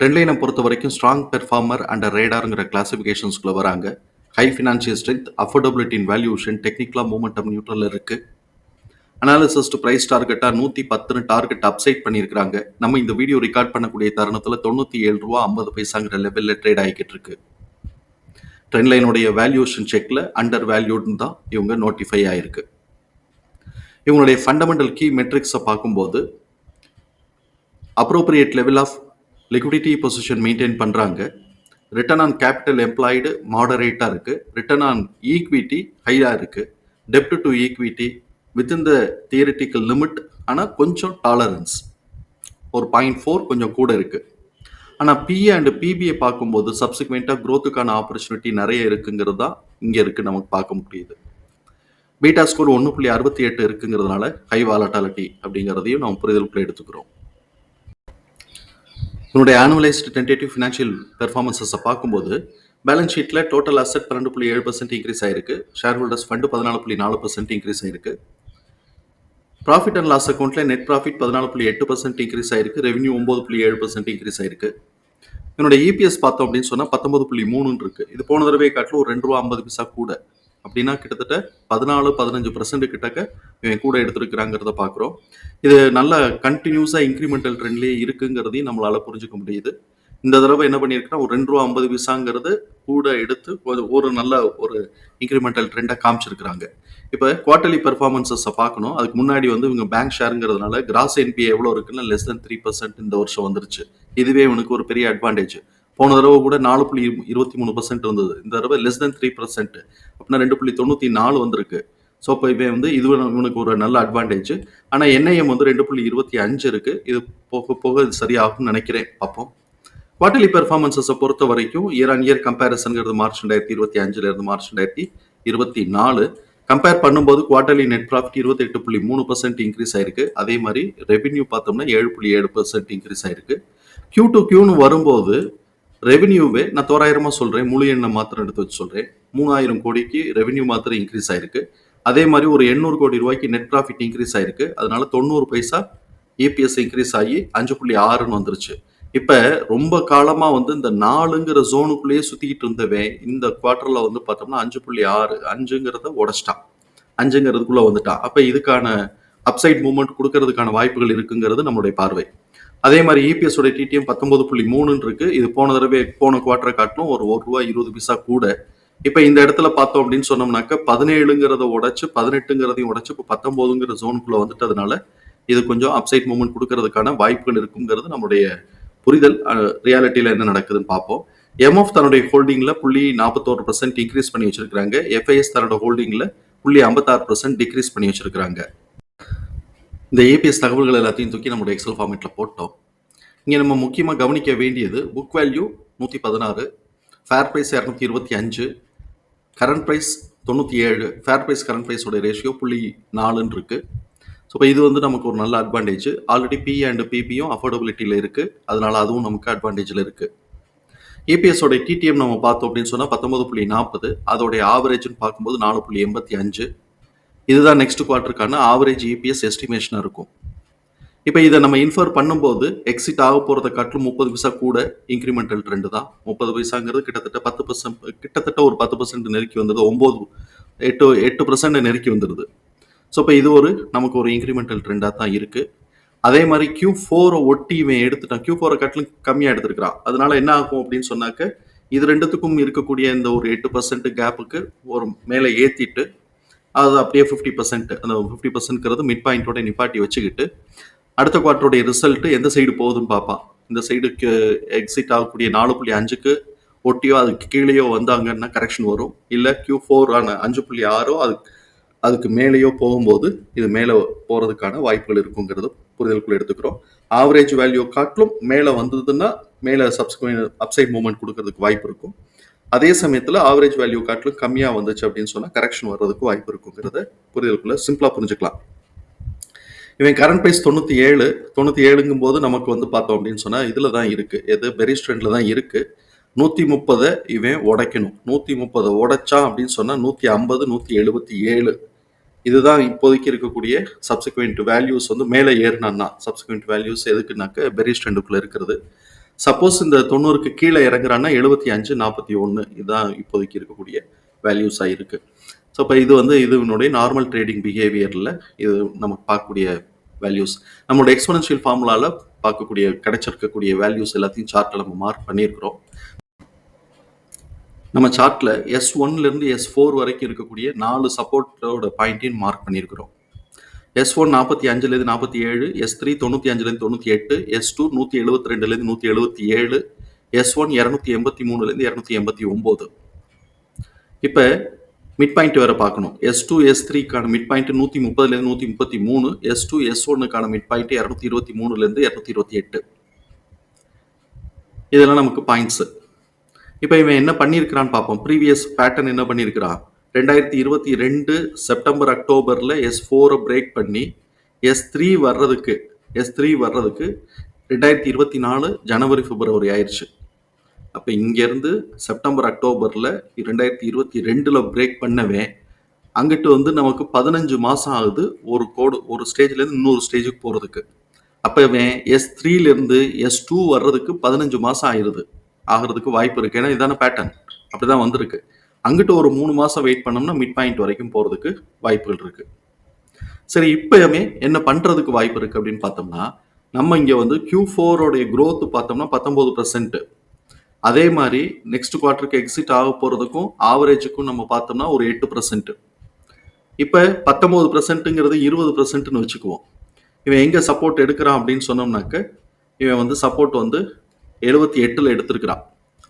Trend லைனை பொறுத்த வரைக்கும் ஸ்ட்ராங் பெர்ஃபார்மர் அண்ட் ரேடாருங்கிற கிளாசிஃபிகேஷன்ஸ்குள்ள வராங்க ஹை ஃபினான்ஷியல் ஸ்ட்ரென்த் அஃபோர்டபிலிட்டின் வேல்யூஷன் டெக்னிக்கலாக மூமெண்டம் நியூட்ரலில் இருக்குது அனாலிசிஸ் டு டார்கெட்டாக நூற்றி பத்துன்னு டார்கெட் அப்சைட் பண்ணியிருக்கிறாங்க. நம்ம இந்த வீடியோ ரெக்கார்ட் பண்ணக்கூடிய தருணத்தில் தொண்ணூற்றி ஏழு ரூபா ஐம்பது பைசாங்கிற லெவலில் ட்ரேட் ஆகிக்கிட்டு இருக்கு ட்ரெண்ட் லைனுடைய வேல்யூஷன் செக்கில் அண்டர் வேல்யூட்னு தான் இவங்க நோட்டிஃபை ஆகிருக்கு இவங்களுடைய ஃபண்டமெண்டல் கீ மெட்ரிக்ஸை பார்க்கும்போது appropriate level of liquidity position maintain பண்ணுறாங்க ரிட்டர்ன் ஆன் கேபிட்டல் எம்ப்ளாய்டு மாடரேட்டாக இருக்குது ரிட்டர்ன் ஆன் ஈக்விட்டி ஹையாக இருக்குது டெப்ட் to equity within the theoretical limit ஆனால் கொஞ்சம் டாலரன்ஸ் ஒரு பாயிண்ட் ஃபோர் கொஞ்சம் கூட இருக்குது ஆனால் பிஏ அண்டு பிபிஐ பார்க்கும்போது சப்சிக்வெண்ட்டாக க்ரோத்துக்கான ஆப்பர்ச்சுனிட்டி நிறைய இருக்குங்கிறது தான் இங்கே இருக்குது நமக்கு பார்க்க முடியுது. பீட்டா ஸ்கோர் ஒன்று புள்ளி அறுபத்தி எட்டு இருக்குங்கிறதுனால ஹை வாலட்டாலிட்டி அப்படிங்கிறதையும் நம்ம புரிதலுக்குள்ளே எடுத்துக்கிறோம். இதனுடைய ஆனுவலைஸ்டு டென்டேட்டிவ் ஃபினான்ஷியல் பெர்ஃபார்மன்ஸஸை பார்க்கும்போது பேலன்ஸ் ஷீட்டில் டோட்டல் அசெட் பன்னெண்டு புள்ளி ஏழு பர்சன்ட் இன்க்ரீஸ் ஆயிருக்கு. ஷேர் ஹோல்டர்ஸ் ஃபண்டு பதினாலு புள்ளி நாலு பர்சன்ட் இன்க்ரீஸ் ஆயிருக்கு. ப்ராஃபிட் அண்ட் லாஸ் அக்கௌண்ட்டில் நெட் ப்ராஃபிட் பதினாலு புள்ளி எட்டு பர்சன்ட் இன்க்ரீஸ் ஆயிருக்கு. ரெவன்யூ ஒம்பது புள்ளி ஏழு பர்சன்ட் இன்க்ரீஸ் ஆயிருக்கு. என்னோட இபிஎஸ் பார்த்தோம் அப்படின்னு சொன்னால் பத்தொம்பது புள்ளி மூணுன்னு இருக்குது இது போன தடவை காட்டில் ஒரு ரெண்டு ரூபா ஐம்பது பைசா கூட. அப்படின்னா கிட்டத்தட்ட பதினாலு பதினஞ்சு பர்சன்ட் கிட்டக்க இவன் கூட எடுத்திருக்கிறாங்கிறத பார்க்குறோம் இது நல்ல கண்டினியூஸாக இன்க்ரிமெண்டல் ட்ரெண்ட்லேயே இருக்குங்கிறதையும் நம்மளால் புரிஞ்சுக்க முடியுது. இந்த தடவை என்ன பண்ணியிருக்குன்னா ஒரு ரெண்டு ரூபா ஐம்பது பைசாங்கிறது கூட எடுத்து ஒரு ஒரு நல்ல ஒரு இன்க்ரிமெண்டல் ட்ரெண்டை காமிச்சிருக்கிறாங்க. இப்போ குவார்டர்லி பெர்ஃபார்மன்ஸஸை பார்க்கணும் அதுக்கு முன்னாடி வந்து இவங்க பேங்க் ஷேருங்கிறதுனால கிராஸ் என்பிஏ எவ்வளோ இருக்குன்னா லெஸ் தென் த்ரீ பர்சன்ட் இந்த வருஷம் வந்துருச்சு. இதுவே இவனுக்கு ஒரு பெரிய அட்வான்டேஜ் போன தடவை கூட நாலு புள்ளி இருபத்தி மூணு பர்சன்ட் இருந்தது. இந்த தடவை லெஸ் தென் த்ரீ பர்சன்ட் அப்படின்னா ரெண்டு புள்ளி தொண்ணூற்றி நாலு வந்திருக்கு. ஸோ இப்போ இவன் வந்து இது இவனுக்கு ஒரு நல்ல அட்வான்டேஜ் ஆனால் என்ஐஎம் வந்து ரெண்டு புள்ளி இருபத்தி அஞ்சு இருக்குது இது போக போக இது சரியாகும்னு நினைக்கிறேன். பார்ப்போம். குவார்டர்லி பெர்ஃபார்மன்ஸஸை பொறுத்த வரைக்கும் இயர் ஆன் இயர் கம்பேரிசன்கிறது மார்ச் ரெண்டாயிரத்தி இருபத்தி அஞ்சுலேருந்து மார்ச் ரெண்டாயிரத்தி இருபத்தி நாலு. கம்பேர் பண்ணும்போது குவார்டர்லி நெட் ப்ராஃபிட் இருபத்தி எட்டு புள்ளி மூணு பர்சன்ட் இன்க்ரீஸ் ஆயிருக்கு. அதே மாதிரி ரெவென்யூ பார்த்தோம்னா ஏழு புள்ளி ஏழு பர்சன்ட் இன்க்ரீஸ் ஆயிருக்கு. கியூ டு கியூன்னு வரும்போது ரெவென்யூவே நான் தோராயிரமாக சொல்கிறேன் முழு எண்ணை மாத்திரம் எடுத்து வச்சு சொல்கிறேன் மூணாயிரம் கோடிக்கு ரெவென்யூ மாத்திரம் இன்க்ரீஸ் ஆயிருக்கு. அதே மாதிரி ஒரு எண்ணூறு கோடி ரூபாய்க்கு நெட் ப்ராஃபிட் இன்க்ரீஸ் ஆயிருக்கு. அதனால தொண்ணூறு பைசா ஏபிஎஸ் இன்க்ரீஸ் ஆகி அஞ்சு புள்ளி ஆறுன்னு வந்துருச்சு. இப்போ ரொம்ப காலமாக வந்து இந்த நாலுங்கிற ஜோனுக்குள்ளேயே சுற்றிக்கிட்டு இருந்தவன் இந்த குவார்ட்டரில் வந்து பார்த்தோம்னா அஞ்சு புள்ளி ஆறு அஞ்சுங்கிறத உடச்சிட்டான். அஞ்சுங்கிறதுக்குள்ளே வந்துட்டான். அப்போ இதுக்கான அப்சைட் மூமெண்ட் கொடுக்கறதுக்கான வாய்ப்புகள் இருக்குங்கிறது நம்மளுடைய பார்வை. அதே மாதிரி இபிஎஸ் உடைய டிடிஎம் பத்தொன்பது புள்ளி மூணுன்னு இருக்கு இது போன தடவை போன குவார்டரை காட்டிலும் ஒரு ஒரு ரூபா இருபது பைசா கூட. இப்போ இந்த இடத்துல பார்த்தோம் அப்படின்னு சொன்னோம்னாக்க பதினேழுங்கிறத உடச்சு பதினெட்டுங்கிறதையும் உடச்சு இப்போ பத்தொம்போதுங்கிற ஜோனுக்குள்ள வந்துட்டதுனால இது கொஞ்சம் அப்சைட் மூவ்மெண்ட் கொடுக்கறதுக்கான வாய்ப்புகள் இருக்குங்கிறது நம்முடைய புரிதல் ரியாலிட்டியில என்ன நடக்குதுன்னு பார்ப்போம். எம்எஃப் தன்னுடைய ஹோல்டிங்ல புள்ளி நாற்பத்தோரு பர்சன்ட் இன்க்ரீஸ் பண்ணி வச்சிருக்காங்க எஃப்ஐஎஸ் தன்னோட ஹோல்டிங்ல புள்ளி ஐம்பத்தாறு பர்சன்ட் டிக்ரீஸ் பண்ணி வச்சிருக்காங்க இந்த ஏபிஎஸ் தகவல்கள் எல்லாத்தையும் தூக்கி நம்மளுடைய எக்ஸல் ஃபார்மேட்டில் போட்டோம். இங்கே நம்ம முக்கியமாக கவனிக்க வேண்டியது புக் வேல்யூ நூற்றி பதினாறு ஃபேர் ப்ரைஸ் இரநூத்தி இருபத்தி அஞ்சு கரண்ட் ப்ரைஸ் தொண்ணூற்றி ஏழு ஃபேர் ப்ரைஸ் கரண்ட் ப்ரைஸோட ரேஷியோ புள்ளி நாலுன்னு இருக்குது ஸோ இப்போ இது வந்து நமக்கு ஒரு நல்ல அட்வான்டேஜ் ஆல்ரெடி பி அண்ட் பிபியும் அஃபோர்டபிலிட்டியில் இருக்குது அதனால் அதுவும் நமக்கு அட்வான்டேஜில் இருக்குது ஏபிஎஸோட டிடிஎம் நம்ம பார்த்தோம் அப்படின்னு சொன்னால் பத்தொம்பது புள்ளி நாற்பது அதோடைய ஆவரேஜ்னு பார்க்கும்போது நாலு புள்ளி எண்பத்தி அஞ்சு. இதுதான் நெக்ஸ்ட் குவார்ட்டருக்கான ஆவரேஜ் இபிஎஸ் எஸ்டிமேஷனாக இருக்கும். இப்போ இதை நம்ம இன்ஃபர் பண்ணும்போது எக்ஸிட் ஆக போகிறத காட்டிலும் முப்பது பைசா கூட இன்க்ரிமெண்டல் ட்ரெண்டு தான். முப்பது பைசாங்கிறது கிட்டத்தட்ட பத்து பர்சன்ட் கிட்டத்தட்ட ஒரு பத்து பர்சன்ட் நெருக்கி வந்தது ஒம்பது எட்டு எட்டு பர்சன்ட் நெருக்கி வந்துடுது. ஸோ இப்போ இது ஒரு நமக்கு ஒரு இன்க்ரிமெண்டல் ட்ரெண்டாக தான் இருக்குது அதே மாதிரி கியூ ஃபோரை ஒட்டி இவன் எடுத்துட்டான். கியூ ஃபோரை காட்டிலும் கம்மியாக எடுத்துருக்கிறான். அதனால என்ன ஆகும் அப்படின்னு சொன்னாக்க இது ரெண்டுத்துக்கும் இருக்கக்கூடிய இந்த ஒரு எட்டு பர்சன்ட் கேப்புக்கு ஒரு மேலே ஏற்றிட்டு அது அப்படியே ஃபிஃப்டி பர்சன்ட் அந்த ஃபிஃப்டி பர்சன்ட்ங்கிறது மிட் பாயிண்டோட நிப்பாட்டி வச்சுக்கிட்டு அடுத்த குவார்ட்டருடைய ரிசல்ட் எந்த சைடு போகுதுன்னு பார்ப்பான். இந்த சைடுக்கு எக்ஸிட் ஆகக்கூடிய நாலு புள்ளி அஞ்சுக்கு ஒட்டியோ அதுக்கு கீழேயோ வந்தாங்கன்னா கரெக்ஷன் வரும். இல்லை கியூ ஃபோர் ஆன அஞ்சு புள்ளி ஆறோ அதுக்கு அதுக்கு மேலேயோ போகும்போது இது மேலே போகிறதுக்கான வாய்ப்புகள் இருக்குங்கிறது புரிதலுக்குள்ள எடுத்துக்கிறோம். ஆவரேஜ் வேல்யூ காட்டிலும் மேலே வந்ததுன்னா மேலே சப்ஸ்கிரைன் அப்சைட் மூமெண்ட் கொடுக்கறதுக்கு வாய்ப்பு இருக்கும். அதே சமயத்தில் ஆவரேஜ் வேல்யூ காட்டிலும் கம்மியாக வந்துச்சு அப்படின்னு சொன்னால் கரெக்ஷன் வர்றதுக்கு வாய்ப்பு இருக்குங்கிறத புரிதலுக்குள்ள சிம்பிளாக புரிஞ்சுக்கலாம். இவன் கரண்ட் ப்ரைஸ் தொண்ணூற்றி ஏழு தொண்ணூற்றி ஏழுங்கும் போது நமக்கு வந்து பார்த்தோம் அப்படின்னு சொன்னால் இதில் தான் இருக்குது எது பெரிஸ் ஸ்ட்ரெண்டில் தான் இருக்குது நூற்றி முப்பதை இவன் உடைக்கணும். நூற்றி முப்பதை உடைச்சான் அப்படின்னு சொன்னால் நூற்றி ஐம்பது நூற்றி எழுபத்தி ஏழு இதுதான் இப்போதைக்கு இருக்கக்கூடிய சப்சிக்வெண்ட் வேல்யூஸ் வந்து மேலே ஏறினான்னா சப்சிக்வெண்ட் வேல்யூஸ் எதுக்குனாக்க பெரிய ஸ்ட்ரெண்டுக்குள்ளே இருக்கிறது. சப்போஸ் இந்த தொண்ணூறுக்கு கீழே இறங்குறான்னா எழுபத்தி அஞ்சு நாற்பத்தி ஒன்று இதுதான் இப்போதைக்கு இருக்கக்கூடிய வேல்யூஸாக இருக்குது ஸோ இப்போ இது வந்து இதனுடைய நார்மல் ட்ரேடிங் பிஹேவியரில் இது நமக்கு பார்க்கக்கூடிய வேல்யூஸ் நம்மளோட எக்ஸ்பனன்ஷியல் ஃபார்முலாவில் பார்க்கக்கூடிய கிடைச்சிருக்கக்கூடிய வேல்யூஸ் எல்லாத்தையும் சார்ட்டில் நம்ம மார்க் பண்ணியிருக்கிறோம். நம்ம சார்ட்டில் எஸ் ஒன்லேருந்து எஸ் ஃபோர் வரைக்கும் இருக்கக்கூடிய நாலு சப்போர்ட்டோட பாயிண்ட்டையும் மார்க் பண்ணியிருக்கிறோம். எஸ் ஒன் நாற்பத்தி அஞ்சுலேருந்து நாற்பத்தி ஏழு எஸ் த்ரீ தொண்ணூற்றி அஞ்சுலேருந்து தொண்ணூற்றி எட்டு எஸ் டூ நூற்றி எழுபத்தி ரெண்டுலேருந்து நூற்றி எழுபத்தி ஏழு எஸ் ஒன் இரநூத்தி எண்பத்தி மூணுலேருந்து இரநூத்தி எண்பத்தி ஒம்பது. இப்போ மிட் பாயிண்ட் வேறு பார்க்கணும். எஸ் டூ எஸ் த்ரீக்கான மிட் பாயிண்ட் நூற்றி முப்பதுலேருந்து நூற்றி முப்பத்தி மூணு எஸ் டூ எஸ் ஒன்னுக்கான மிட் பாயிண்ட் இரநூத்தி இருபத்தி மூணுலேருந்து இரநூத்தி இருபத்தி எட்டு. இதெல்லாம் நமக்கு பாயிண்ட்ஸு இப்போ இவன் என்ன பண்ணியிருக்கிறான்னு பார்ப்போம். ப்ரீவியஸ் பேட்டர்ன் என்ன பண்ணியிருக்கிறான்? ரெண்டாயிரத்தி இருபத்தி ரெண்டு செப்டம்பர் அக்டோபரில் எஸ் ஃபோரை பிரேக் பண்ணி எஸ் த்ரீ வர்றதுக்கு எஸ் த்ரீ வர்றதுக்கு ரெண்டாயிரத்தி இருபத்தி நாலு ஜனவரி பிப்ரவரி ஆயிடுச்சு அப்போ இங்கேருந்து செப்டம்பர் அக்டோபரில் ரெண்டாயிரத்தி இருபத்தி ரெண்டில் பிரேக் பண்ணவே அங்கிட்டு வந்து நமக்கு பதினஞ்சு மாதம் ஆகுது ஒரு கோடு ஒரு ஸ்டேஜ்லேருந்து இன்னொரு ஸ்டேஜுக்கு போகிறதுக்கு அப்போவே எஸ் த்ரீலேருந்து எஸ் டூ வர்றதுக்கு பதினஞ்சு மாதம் ஆயிடுது ஆகிறதுக்கு வாய்ப்பு இருக்குது ஏன்னா இதான பேட்டர்ன் அப்படி தான் வந்திருக்கு. அங்கிட்டு ஒரு மூணு மாதம் வெயிட் பண்ணோம்னா மிட் பாயிண்ட் வரைக்கும் போகிறதுக்கு வாய்ப்புகள் இருக்குது சரி இப்போயுமே என்ன பண்ணுறதுக்கு வாய்ப்பு இருக்குது அப்படின்னு பார்த்தோம்னா நம்ம இங்கே வந்து கியூ ஃபோரோடைய க்ரோத் பார்த்தோம்னா பத்தொம்போது பர்சன்ட் அதே மாதிரி நெக்ஸ்ட் குவார்ட்டருக்கு எக்ஸிட் ஆக போகிறதுக்கும் ஆவரேஜுக்கும் நம்ம பார்த்தோம்னா ஒரு எட்டு பர்சன்ட் இப்போ பத்தொம்போது பர்சன்ட்டுங்கிறது இருபது பர்சன்ட்னு வச்சுக்குவோம். இவன் எங்கே சப்போர்ட் எடுக்கிறான் அப்படின்னு சொன்னோம்னாக்க இவன் வந்து சப்போர்ட் வந்து எழுபத்தி எட்டில் எடுத்திருக்கிறான்.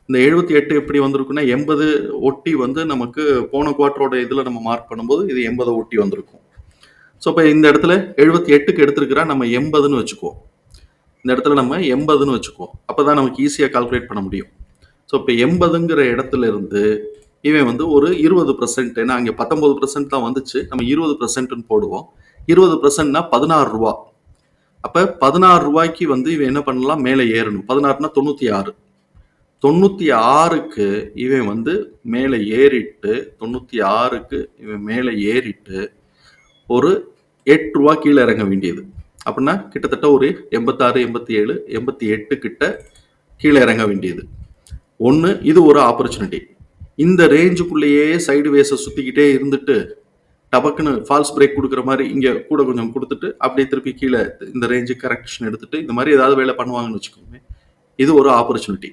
இந்த எழுபத்தி எட்டு எப்படி வந்திருக்குன்னா எண்பது ஒட்டி வந்து நமக்கு போன குவார்ட்டரோட இதில் நம்ம மார்க் பண்ணும்போது இது எண்பதை ஒட்டி வந்திருக்கும். ஸோ இப்போ இந்த இடத்துல எழுபத்தி எட்டுக்கு எடுத்துருக்கிறா நம்ம எண்பதுன்னு வச்சுக்குவோம். இந்த இடத்துல நம்ம எண்பதுன்னு வச்சுக்குவோம். அப்போ தான் நமக்கு ஈஸியாக கால்குலேட் பண்ண முடியும். ஸோ இப்போ எண்பதுங்கிற இடத்துல இருந்து இவன் வந்து ஒரு இருபது பர்சன்ட் ஏன்னா அங்கே பத்தொம்பது பர்சன்ட் தான் வந்துச்சு. நம்ம இருபது பர்சன்ட்னு போடுவோம். இருபது பர்சன்ட்னா பதினாறு ரூபா. அப்போ பதினாறு ரூபாய்க்கு வந்து இவன் என்ன பண்ணலாம்? மேலே ஏறணும். பதினாறுனா தொண்ணூற்றி ஆறு. தொண்ணூற்றி ஆறுக்கு இவன் வந்து மேலே ஏறிட்டு தொண்ணூற்றி ஆறுக்கு இவன் மேலே ஏறிட்டு ஒரு எட்டு ரூபா கீழே இறங்க வேண்டியது. அப்படின்னா கிட்டத்தட்ட ஒரு எண்பத்தாறு எண்பத்தி ஏழு எண்பத்தி எட்டு கிட்ட கீழே இறங்க வேண்டியது. ஒன்று இது ஒரு ஆப்பர்ச்சுனிட்டி இந்த ரேஞ்சுக்குள்ளேயே சைடு வேஸை சுற்றிக்கிட்டே இருந்துட்டு டபக்குன்னு ஃபால்ஸ் பிரேக் கொடுக்குற மாதிரி இங்கே கூட கொஞ்சம் கொடுத்துட்டு அப்படியே திருப்பி கீழே இந்த ரேஞ்சு கரெக்ஷன் எடுத்துட்டு இந்த மாதிரி ஏதாவது வேலை பண்ணுவாங்கன்னு வச்சுக்கோங்க இது ஒரு ஆப்பர்ச்சுனிட்டி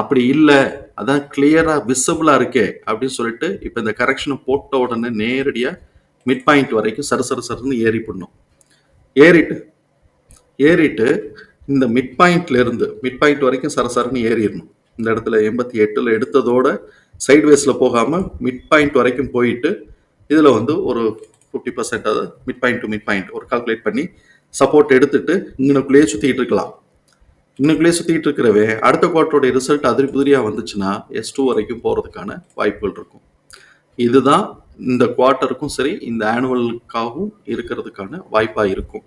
அப்படி இல்லை அதான் கிளியராக விசிபிளாக இருக்கே அப்படின்னு சொல்லிட்டு இப்போ இந்த கரெக்ஷனை போட்ட உடனே நேரடியாக மிட் பாயிண்ட் வரைக்கும் சரு சரு சருன்னு ஏறி பண்ணும் ஏறிட்டு ஏறிட்டு இந்த மிட் பாயிண்ட்லேருந்து மிட் பாயிண்ட் வரைக்கும் சரசரன்னு ஏறிடணும். இந்த இடத்துல எண்பத்தி எட்டில் எடுத்ததோட சைட்வேஸில் போகாமல் மிட் பாயிண்ட் வரைக்கும் போயிட்டு இதில் வந்து ஒரு ஃபிஃப்டி பர்சன்ட் அது mid point to mid point ஒரு கால்குலேட் பண்ணி சப்போர்ட் எடுத்துட்டு இங்கனக்குள்ளேயே சுற்றிக்கிட்டு இருக்கலாம். இன்னுக்குள்ளேயே சுற்றிட்டு இருக்கிறவே அடுத்த குவார்ட்டருடைய ரிசல்ட் அதிரி புதிரியாக வந்துச்சுன்னா எஸ் டூ வரைக்கும் போகிறதுக்கான வாய்ப்புகள் இருக்கும். இதுதான் இந்த குவார்ட்டருக்கும் சரி இந்த ஆனுவலுக்காகவும் இருக்கிறதுக்கான வாய்ப்பாக இருக்கும்.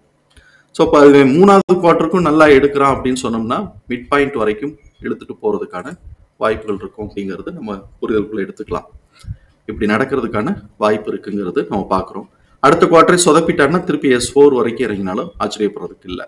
ஸோ இப்போ அது மூணாவது குவார்ட்டருக்கும் நல்லா எடுக்கிறான் அப்படின்னு சொன்னோம்னா மிட் பாயிண்ட் வரைக்கும் எடுத்துகிட்டு போகிறதுக்கான வாய்ப்புகள் இருக்கும் அப்படிங்கிறது நம்ம புரிதலுக்குள்ள எடுத்துக்கலாம். இப்படி நடக்கிறதுக்கான வாய்ப்பு இருக்குங்கிறது நம்ம பார்க்குறோம் அடுத்த குவார்ட்டரை சொதப்பிட்டான்னா திருப்பி எஸ் ஃபோர் வரைக்கும் இறங்கினாலும் ஆச்சரியப்படுறதுக்கு இல்லை.